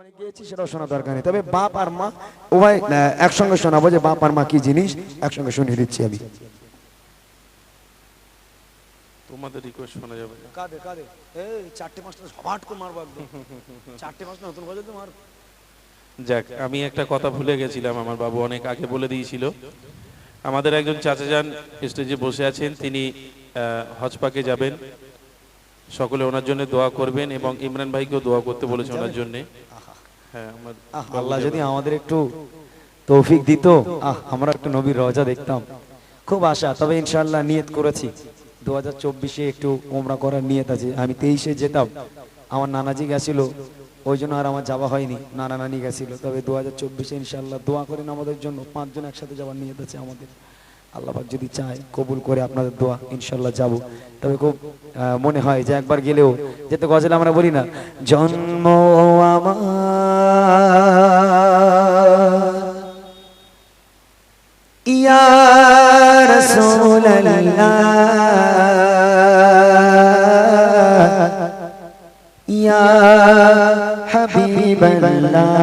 অনেক গিয়েছি সেটাও শোনা দরকার নেই। তবে বাপ আর মা উভয় একসঙ্গে শোনাবো যে বাপ আর মা কি জিনিস একসঙ্গে শুনিয়ে দিচ্ছি আমি। তোমাদের রিকোয়েস্ট শোনা যাবে না। কাঁদে কাঁদে। এই চারটে পাঁচটা হঠাৎ করে মারবো একদম। চারটে পাঁচটা নতুন বছর তো যাক আমি একটা কথা ভুলে গেছিলাম আমার বাবু অনেক আগে বলে দিয়েছিল। আমাদের একজন চাচা যান স্টেজে বসে আছেন তিনি আহ, হজপাকে যাবেন। সকলে ওনার জন্য দোয়া করবেন এবং ইমরান ভাইকেও দোয়া করতে বলেছে ওনার জন্য। আল্লাহ যদি আমাদের একটু তৌফিক দিত আহ আমরা একটু নবীর রজা দেখতাম। খুব আশা তবে ইনশাআল্লাহ নিয়ত করেছি। দু হাজার চব্বিশে একটু ওমরা করার নিয়ত আছে। আমি তেইশে যেতাম আমার নানাজি গেছিল ওই জন্য আর আমার যাওয়া হয়নি নানা নানি গেছিল। তবে দু হাজার চব্বিশে ইনশাল্লাহ দোয়া করেন আমাদের জন্য পাঁচজন একসাথে যাওয়ার নিয়ত আছে আমাদের। আল্লাহ পাক যদি চায় কবুল করে আপনাদের দোয়া ইনশাল্লাহ যাব। তবে খুব মনে হয় যে একবার গেলেও যেতে গজল আমরা বলি না, জন্ম আমার, ইয়া রাসূলাল্লাহ, ইয়া হাবিবাল্লাহ।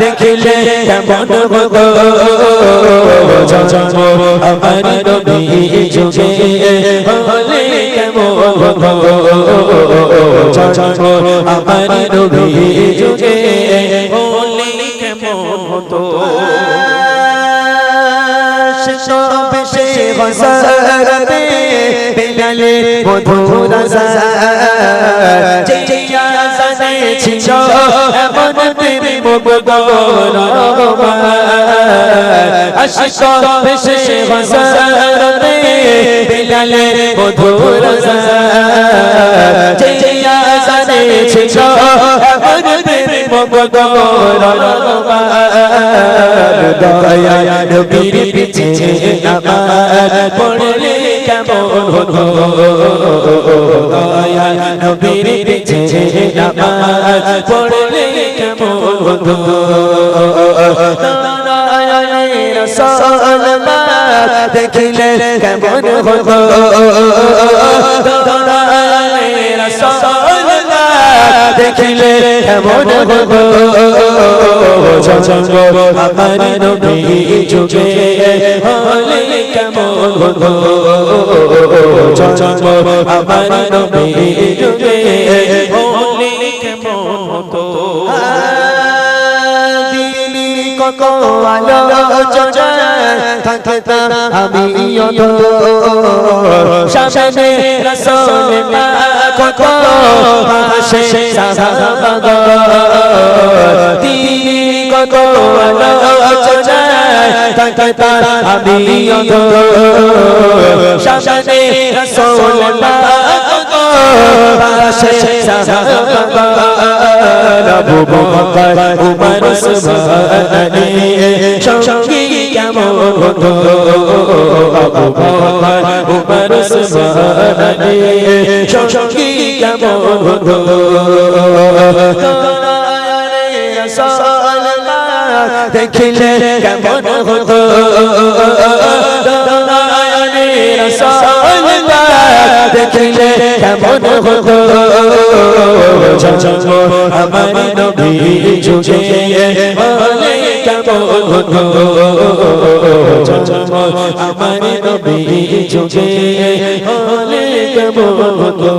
দেখিলে কেমন হতো জন্ম আমার নবী যুগে হলে কেমন হতো জন্ম আমার নবী যুগে হলে কেমন হতো বেশে হসরতে বেলালে মধুর জানে ছিল, এমন তেরে মুগদর আশিক বেশে হসরতে বেলালে মধুর জানে ছিল, এমন তেরে মুগদর দয়া নবীর পিছে হতো? দয়া নবীর পিছে নামাজ পড়লে কেমন দেখিলে কেমন হতো? দেখিলে কেমন হতো? জন্ম আমার নবী যুগে হলে কেমন হতো? জন্ম আমার নবী যুগে। কত আলোচনা থাকতা আমি সামনে রসল কত হাসে সাহাবা দিলি কত আলোচনা থাকতা আমি সামনে রসল কত সাহাবা আবু বকর উমর সুবহানি সঙ্গী কেমন হতো আবু বকর উমর সুবহানি সঙ্গী কেমন হতো দেখিলে কেমন হতো দেখিলে কেমন হতো? জন্ম আমার নবী যুগে বলে কেমন হতো? জন্ম আমার নবী যুগে বলে কেমন হতো?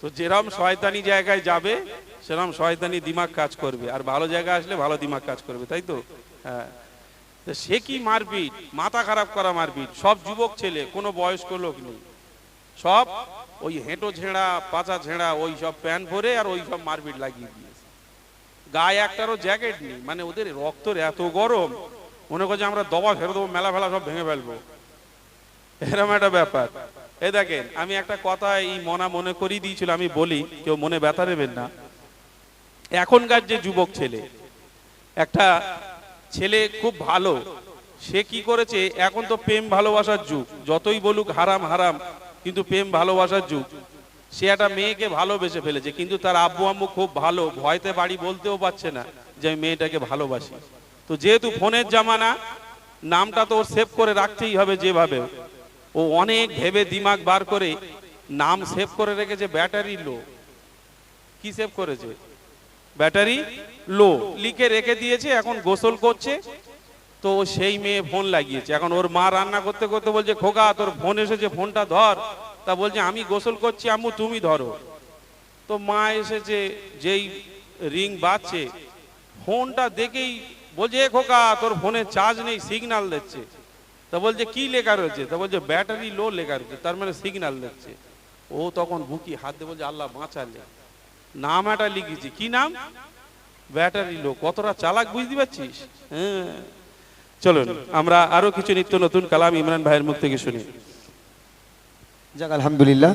তো যেরম শয়তানি জায়গায় যাবে সেরকম শয়তানি দিমাগ কাজ করবে। আর ভালো জায়গা আসলে ভালো দিমাগ কাজ করবে, তাই তো? হ্যাঁ। সে কি মারপিট? মাথা খারাপ করা মারপিট? সব যুবক ছেলে, কোনো বয়স্ক লোক নেই। সব ওই হেঁটো ঝেঁড়া, পাচা ঝেঁড়া, ওই সব প্যান্ট পরে আর ওই সব মারপিট লাগিয়ে দিয়েছে। গায়ে একটারও জ্যাকেট নেই। মানে ওদের রক্তর এত গরম, মনে করছে আমরা দবা ফেলে দেবো, মেলা ফেলা সব ভেঙে ফেলব। এরকম একটা ব্যাপার। এই দেখেন, আমি একটা কথা এই মনা মনে করিয়ে দিয়েছিল, আমি বলি, কেউ মনে ব্যথা নেবেন না। এখনকার যে যুবক ছেলে, একটা ছেলে খুব ভালো, সে কি করেছে, এখন তো প্রেম ভালোবাসার যুগ, যতই বলুক হারাম হারাম, কিন্তু প্রেম ভালোবাসার যুগ। সে একটা মেয়েকে ভালোবেসে ফেলেছে, কিন্তু তার আব্বু আম্মু খুব ভালো, ভয়তে বাড়ি বলতেও পারছে না যে আমি মেয়েটাকে ভালোবাসি। তো যেহেতু ফোনের জামানা, নামটা তো ওর সেভ করে রাখতেই হবে যেভাবে। ও অনেক ভেবে দিমাগ বার করে নাম সেভ করে রেখেছে, ব্যাটারি লো। কি সেভ করেছে? Battery low. লিখে রেখে দিয়েছে, এখন গোসল করছে। তো সেই মেয়ে ফোন লাগিয়েছে। এখন ওর মা রান্না করতে করতে বলছে, খোকা, তোর ফোন এসেছে, ফোনটা ধর। তা বলছে, আমি গোসল করছি, আম্মু, তুমি ধরো। তো মা এসেছে, যেই রিং বাজছে, ফোনটা দেখেই বলছে, "এ খোকা, তোর ফোনে চার্জ নেই সিগন্যাল দিচ্ছে। তা বলছে, কি লেখা রয়েছে? তা বলছে ব্যাটারি লো লেখা রয়েছে, তার মানে সিগন্যাল দিচ্ছে ও তখন বুকি হাত দিয়ে বলছে, আল্লাহ বাঁচালে। নাম একটা লিখেছি। কি নাম? ব্যাটারি লো কতটা চালাক বুঝতে পারছিস? হ্যাঁ। চলুন, আমরা আরও কিছু নিত্য নতুন কালাম ইমরান ভাইয়ের মুখ থেকে শুনি। যাক, আলহামদুলিল্লাহ।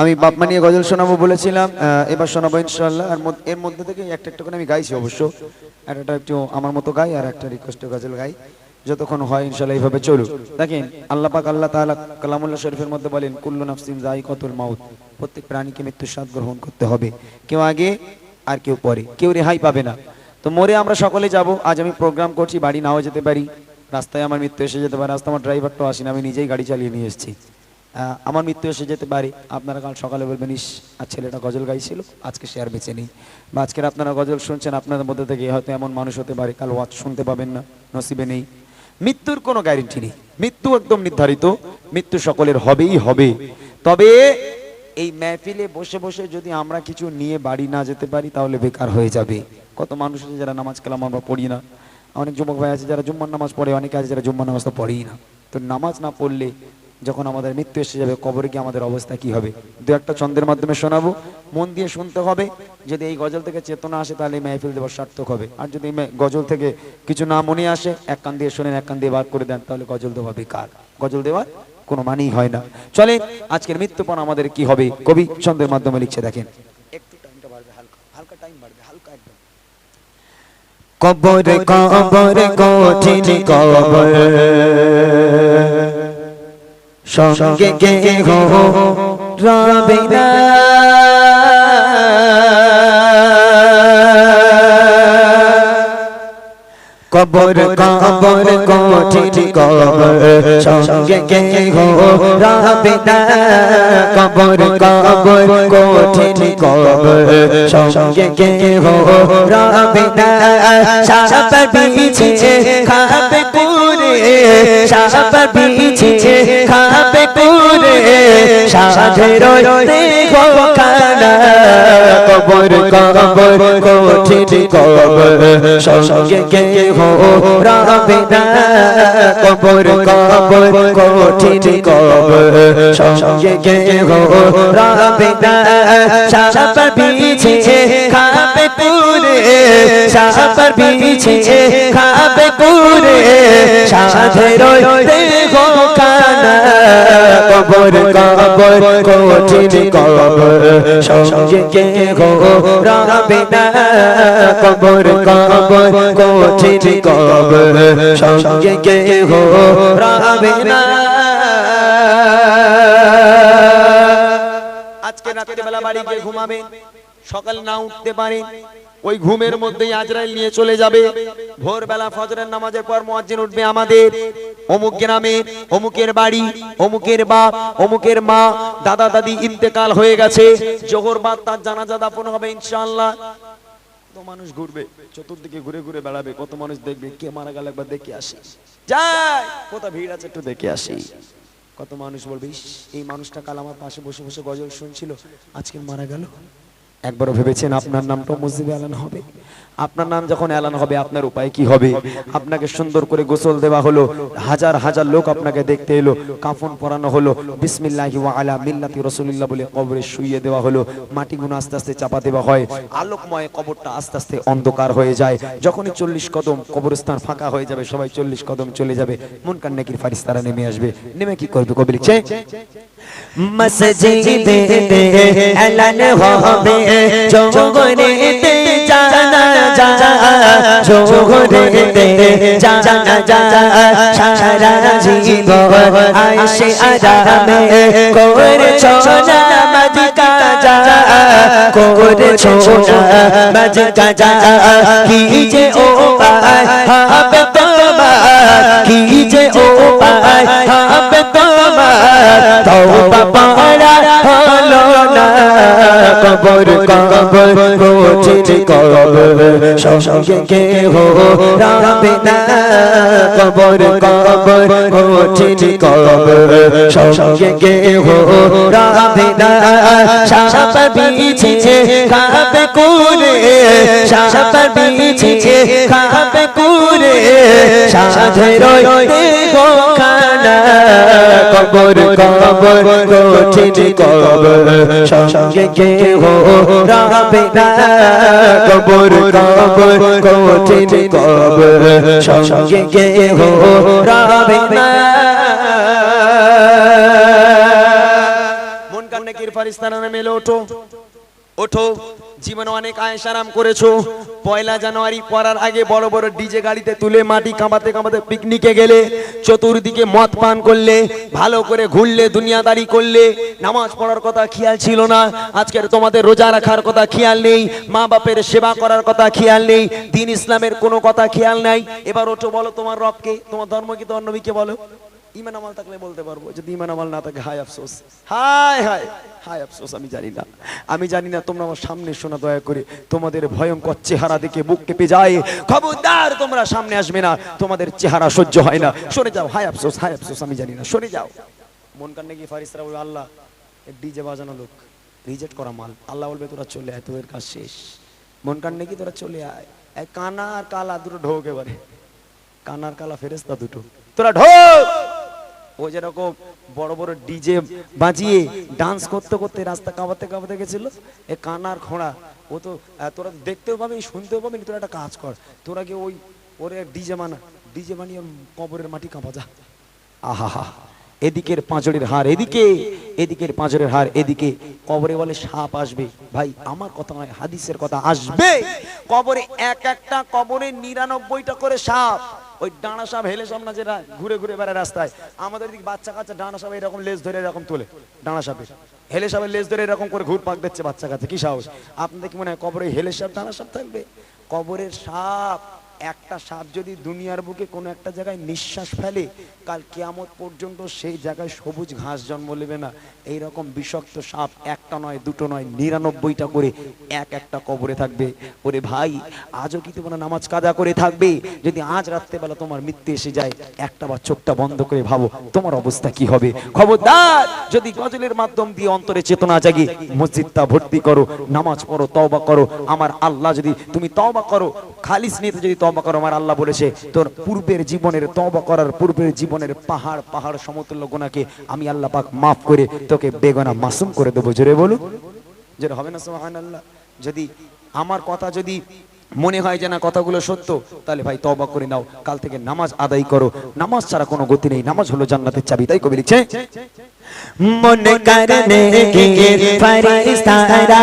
আমি বাপমা নিয়ে গজল শোনাবো বলেছিলাম এবার শোনাবো ইনশাল্লাহ আর এর মধ্যে থেকে একটা একটা করে আমি গাইছি অবশ্য। একটা একটু আমার মতো গাই, আর একটা রিকোয়েস্ট গজল গাই। যতক্ষণ হয় ইনশাল্লাহ এইভাবে চলুক। দেখেন, আল্লাহ পাক আল্লাহ তাআলা কালামুল্লাহ শরীফের মধ্যে বলেন, কুল্লু নাফসিন যায়িকাতুল মাউত। প্রত্যেক প্রাণীকে মৃত্যুর স্বাদ গ্রহণ করতে হবে। কেউ আগে, আর কেউ পরে। কেউ রেহাই পাবে না। তো মরে আমরা সকলে যাব। আজ আমি প্রোগ্রাম করছি, বাড়ি নাও যেতে পারি। রাস্তায় আমার মৃত্যু এসে যেতে পারে। রাস্তায় আমার ড্রাইভারটাও আসেন, আমি নিজেই গাড়ি চালিয়ে নিয়ে এসেছি। আমার মৃত্যু এসে যেতে পারে। আপনারা কাল সকালে বলবেন, ইস, আর ছেলেটা গজল গাইছিল? আজকে সে আর বেঁচে নেই। বা, আজকের আপনারা গজল শুনছেন, আপনাদের মধ্যে থেকে হয়তো এমন মানুষ হতে পারে। কাল ওয়াজ শুনতে পাবেন না, নসিবে নেই। মৃত্যুর কোনো গ্যারেন্টি নেই। মৃত্যু একদম নির্ধারিত, মৃত্যু সকলের হবেই হবে। তবে এই মেহফিলে বসে বসে যদি আমরা কিছু নিয়ে বাড়ি না যেতে পারি, তাহলে বেকার হয়ে যাবে। কত মানুষ আছে যারা নামাজ কালাম আমরা পড়ি না। অনেক যুবক ভাই আছে যারা জুম্মার নামাজ পড়ে, অনেকে আছে যারা জুম্মার নামাজ তো পড়েই না। তো নামাজ না পড়লে যখন আমাদের মৃত্যু এসে যাবে কবরে গিয়ে আমাদের অবস্থা কি হবে? দু একটা চন্দ্রের মাধ্যমে শোনাবো। মন দিয়ে শুনতে হবে। যদি এই গজল থেকে চেতনা আসে তাহলে এই মেহফিল দেওয়ার সার্থক হবে। আর যদি গজল থেকে কিছু না মনে আসে এক কান দিয়ে শোনেন এক কান দিয়ে বার করে দেন তাহলে গজল দেওয়া বেকার। গজল দেওয়ার কোনো মানেই হয় না। চলে আজকের মৃত্যুপণ আমাদের কি হবে? কবি ছন্দের মাধ্যমে লিখছে দেখেন। একটু টাইমটা বাড়বে হালকা হালকা টাইম বাড়বে হালকা একদম। কবর কবর কঠিন কবর। সঙ্গে কে হো রবে কবর কবর কঠিন কবর, সঙ্গে কে হো রবে কবর কবর কঠিন কবর, সঙ্গে কে হো রবে না। সাপর বিছে খাবে পুরে সাপর বিছে পুরে সাধের দেখো খানা কবর কবর, কঠিন কবর। সঙ্গে কে হো রবে না। কবর কবর, কঠিন কবর। সঙ্গে কে হো রবে না। সাপর বিছে খাবে পুরে। সাপর বিছে খাবে পুরে। সাধের দেখো কবর কবর, কঠিন কবর। সঙ্গে কে হো রবে না। কবর কবর, কঠিন কবর। সঙ্গে কে হো রবে না। আজকে রাত্রে বেলা বাড়ি গিয়ে ঘুমাবেন সকাল না উঠতে পারেন ওই ঘুমের মধ্যেই আজরাইল নিয়ে চলে যাবে। ভোরবেলা ফজরের নামাজের পর মুয়াজ্জিন উঠবে আমাদের। অমুক গ্রামে, অমুকের বাড়ি, অমুকের বাপ অমুকের মা, দাদা, দাদি ইন্তেকাল হয়ে গেছে। জোহর বাদ তার জানাজা দাফন হবে ইনশাআল্লাহ। কত মানুষ ঘুরবে, চতুর্দিকে ঘুরে ঘুরে বেড়াবে, কত মানুষ দেখবে, কে মারা গেল একবার দেখে আসি। যাই কোথাও ভিড় আছে একটু দেখে আসি। কত মানুষ বলবে এই মানুষটা কাল আমার পাশে বসে বসে গজল শুনছিল, আজকে মারা গেল। একবারও ভেবেছেন আপনার নামটাও মসজিদে এলান হবে? আপনার নাম যখন এলান হবে, আপনার উপায় কি হবে? আপনাকে সুন্দর করে গোসল দেওয়া হলো, হাজার হাজার লোক আপনাকে দেখতে এলো, কাফন পরানো হলো, বিসমিল্লাহি ওয়া আলা মিল্লাতি রাসূলুল্লাহ বলে কবরে শুইয়ে দেওয়া হলো মাটিগুলো আস্তে আস্তে চাপা দেওয়া হয়, আলোকময় কবরটা আস্তে আস্তে অন্ধকার হয়ে যায়, যখনই চল্লিশ কদম কবরস্থান ফাঁকা হয়ে যাবে, সবাই চল্লিশ কদম চলে যাবে মন কান্নাকির ফারিস্তারা নেমে আসবে। নেমে কি করবে কবি লিখছে মসজিদে এলান হবে জোগরেতে জানা যা জোগরেতে জানা যা সারা জীবন আইসে আরামে করে ছোনা মাঝ কাজা করে ছোনা মাঝ কাজা কি যে ও পায় হবে তোমার কবর কবর রোজির কবর। সঙ্গে কে হো রাবে না। কবর কবর রোজির কবর। সঙ্গে কে হো রাবে না। সাপ খাবে কুরে সাপ বিছে খাবে কুরে সাধের দেখো খানা কবর কবর রোজির কবর সঙ্গে কে হো রাবে না। কবর কবর রোজির কবর সঙ্গে কে হো রাবে না। মন কান্নাকির ফারিস্তানা নেমে এলো ওঠো। ওঠো। জীবনে অনেক আয়েস আরাম করেছ। পয়লা জানুয়ারি পড়ার আগে বড় বড় ডিজে গাড়িতে তুলে মাটি কামাতে কামাতে পিকনিকে গেলে, চতুর্দিকে মদ পান করলে, ভালো করে ঘুরলে, দুনিয়াদারি করলে, নামাজ পড়ার কথা খেয়াল ছিল না। আজকের তোমাদের রোজা রাখার কথা খেয়াল নেই, মা বাপের সেবা করার কথা খেয়াল নেই, দিন ইসলামের কোনো কথা খেয়াল নাই। এবার ওঠো বলো তোমার রবকে, তোমার ধর্ম কি তোমার বলো। ইমান আমাল থাকলে বলতে পারব যদি ইমান আমল না থাকে হাই আফসোস। হাই হাই হাই আফসোস, আমি জানি না। আমি জানি না, তোমরা আমার সামনে শোনা, দয়া করে। তোমাদের ভয়ঙ্কর চেহারা দেখে বুক কেঁপে যায়। খবরদার, তোমরা সামনে আসবে না। তোমাদের চেহারা সহ্য হয় না। সরে যাও হাই আফসোস হাই আফসোস, আমি জানি না। সরে যাও। মন কান্নে কি ফারিসরা বলবে, আল্লাহ ডিজে বাজানো লোক, রিজেক্ট করা মাল। আল্লাহ বলবে, তোরা চলে আয়, তোদের কাজ শেষ। মন কান্নে কি তোরা চলে আয়। কানা আর কালা দুটো ঢোক এবারে। কানার কালা ফেরেস্তা দুটো। তোরা ঢোক! ও যেরকম বড় বড় ডিজে বাজিয়ে ডান্স করতে করতে রাস্তা কাঁপাতে কাঁপাতে গেছিল। এ কানার খোঁড়া। ও তো তোরা দেখতেও পাবি, শুনতেও পাবি তোরা একটা কাজ কর। তোরা কি ওই, ওরে ডিজে বানা, ডিজে বানিয়ে কবরের মাটি কাঁপা যা। আহা, হা এদিকের পাঁচড়ের হার এদিকে, এদিকের পাঁচড়ের হার এদিকে। কবরে বলে সাপ আসবে। ভাই, আমার কথা নয়, হাদিসের কথা আসবে। কবরে এক একটা, কবরে নিরানব্বইটা করে সাপ। ওই ডানা সাপ হেলে সাপ না যে ঘুরে ঘুরে বেড়ায় রাস্তায়। আমাদের দিকে বাচ্চা কাচ্চা ডানা সাপ এরকম লেজ ধরে এরকম তোলে, ডানা সাপে। হেলে সাপের লেজ ধরে এরকম করে ঘুর পাক দিচ্ছে বাচ্চা কাছে কি সাহস? আপনাদের কি মনে হয় কবরে হেলে সাপ, ডানা সাপ থাকবে? কবরের সাপ একটা সাপ যদি দুনিয়ার বুকে কোনো একটা জায়গায় নিঃশ্বাস ফেলে, কাল কেয়ামত পর্যন্ত সেই জায়গায় সবুজ ঘাস জন্ম নেবে না। এই রকম বিষাক্ত সাপ একটা নয়, দুটো নয়, নিরানব্বইটা করে এক একটা কবরে থাকবে। ওরে ভাই, আজও কি তোমরা নামাজ কাজা করে থাকবে? যদি আজ রাত্রেবেলা তোমার মৃত্যু এসে যায়, একটা বা চোখটা বন্ধ করে ভাবো, তোমার অবস্থা কি হবে? খবরদার, যদি গজলের মাধ্যম দিয়ে অন্তরে চেতনা জাগি, মসজিদটা ভর্তি করো, নামাজ পড়ো, তওবা করো। আমার আল্লাহ যদি, তুমি তওবা করো, খালিস নিতে যদি তওবা করো আমার আল্লাহ বলেছে তোর পূর্বের জীবনের তওবা করার পূর্বের জীবনের পাহাড় পাহাড় সমতুল্য গুনাহকে আমি আল্লাহ পাক মাফ করে তোকে বেগনা মাসুম করে দেবো। জোরে বলো জোরে হবে না সুবহানাল্লাহ? যদি আমার কথা যদি মনে হয় যে না কথাগুলো সত্য তাহলে ভাই তওবা করে নাও। কাল থেকে নামাজ আদায় করো। নামাজ ছাড়া কোনো গতি নেই। নামাজ হলো জান্নাতের চাবি তাই কবি লিখছে? মন করনে ফরিস্তারা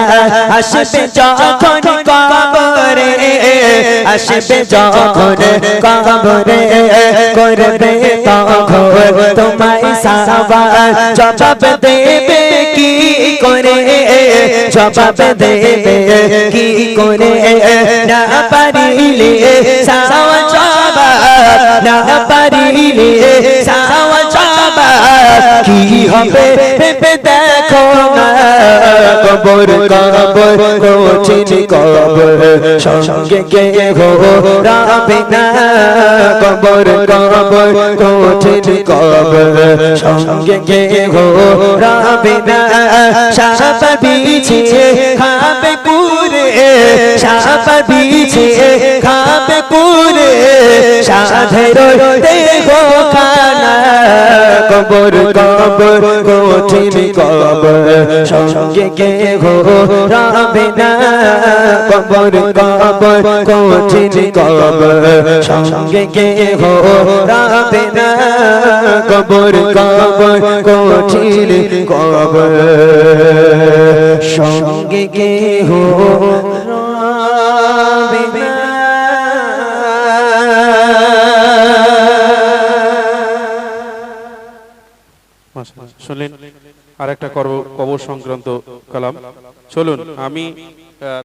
আসবে যখন কবরে। আসবে যখন কবরে করবে তখন তোমায় সাবার জবাব দেবে কি করে? জবাব দেবে কি করে? না পারিলে সাওয়া জবাব। না পারিলে সাওয়া জবাব। কি হবে ভেবে না কবর কবর কঠিন কবর। সঙ্গে কে হো রাবে কবর কবর, কঠিন কবর। সঙ্গে কে হো রাবে সাপ বিছে খাবে কু সাপ বিছে খাবে কুরে সাধের দেহ খানা কবর কবর, কঠিন কবর। সঙ্গে কে হো রাবে না কবর কবর, কঠিন কবর। সঙ্গে কে হো রাবে না কবর কবর, কঠিন কবর। সঙ্গে কে হো শুনলেন। আর একটা কবর সংক্রান্ত কালাম। চলুন আমি